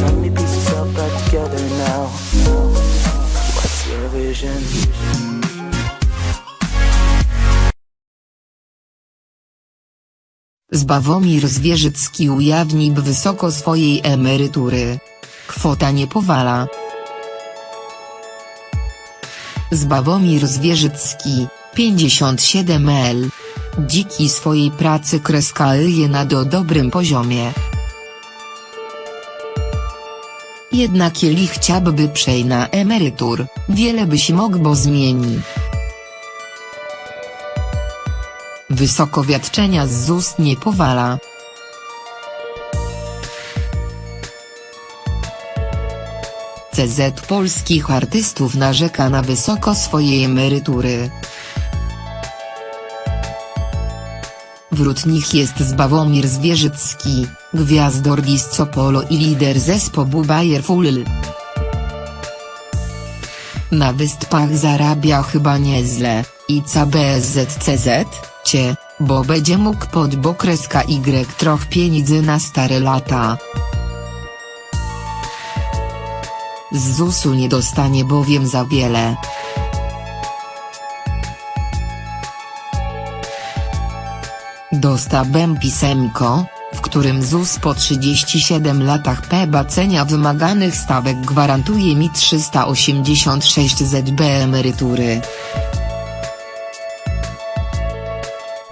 Yourself back together now. Your vision? Zbawomir Zwierzycki ujawni wysoko swojej emerytury. Kwota nie powala. Zbawomir Zwierzycki, 57 L. Dziki swojej pracy kreska na do dobrym poziomie. Jednak jeśli chciałby przejść na emerytur, wiele byś mógł zmieni. Wysoko wiadczenia z ZUS nie powala. CZ polskich artystów narzeka na wysoko swojej emerytury. Wśród nich jest Zbawomir Zwierzycki, gwiazdor Disco Polo i lider zespołu Bayerful. Na wyspach zarabia chyba nieźle, i ca BSZCZ, cie, bo będzie mógł pod bokreska Y troch pieniędzy na stare lata. Z ZUS-u nie dostanie bowiem za wiele. Dostałem pisemko, w którym ZUS po 37 latach pebacenia wymaganych stawek gwarantuje mi 386 ZB emerytury.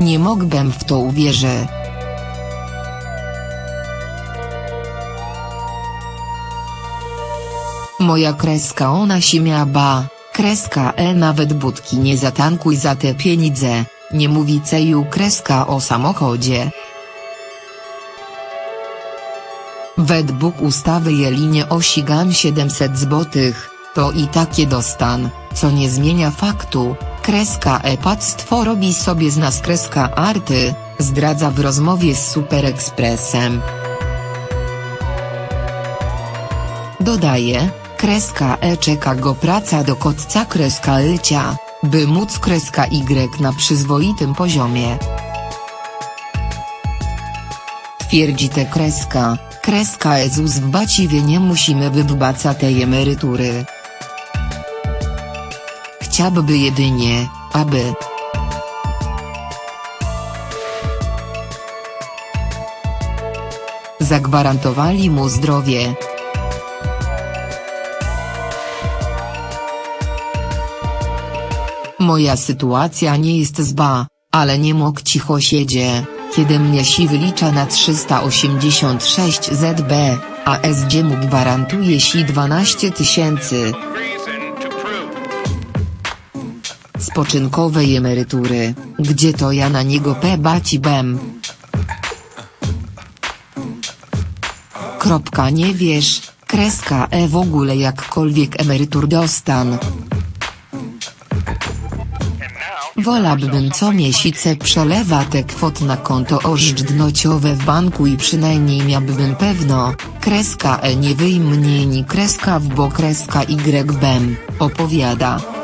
Nie mógłbym w to uwierzyć. Moja kreska ona się miała kreska e nawet budki nie zatankuj za te pieniądze, nie mówi ceju kreska o samochodzie. Według ustawy Jelinie osigam 700 złotych, to i takie dostan, co nie zmienia faktu, kreska e-pactwo robi sobie z nas kreska arty, zdradza w rozmowie z Super Expressem. Dodaje, kreska E czeka go praca do kotca kreska Lycia, by móc kreska Y na przyzwoitym poziomie. Twierdzi te kreska, kreska Ezus w baciwie nie musimy wybbaca tej emerytury. Chciałby jedynie, aby zagwarantowali mu zdrowie. Moja sytuacja nie jest zba, ale nie mógł cicho siedzie, kiedy mnie si wylicza na 386 ZB, a SG mu gwarantuje si 12 tysięcy. Spoczynkowej emerytury, gdzie to ja na niego pebaci bem. Kropka nie wiesz, kreska e w ogóle jakkolwiek emerytur dostan. Wolałbym co miesiące przelewa te kwot na konto oszczędnościowe w banku i przynajmniej miałbym pewno, kreska e nie wyjmniej ni kreska w bo kreska y bem, opowiada.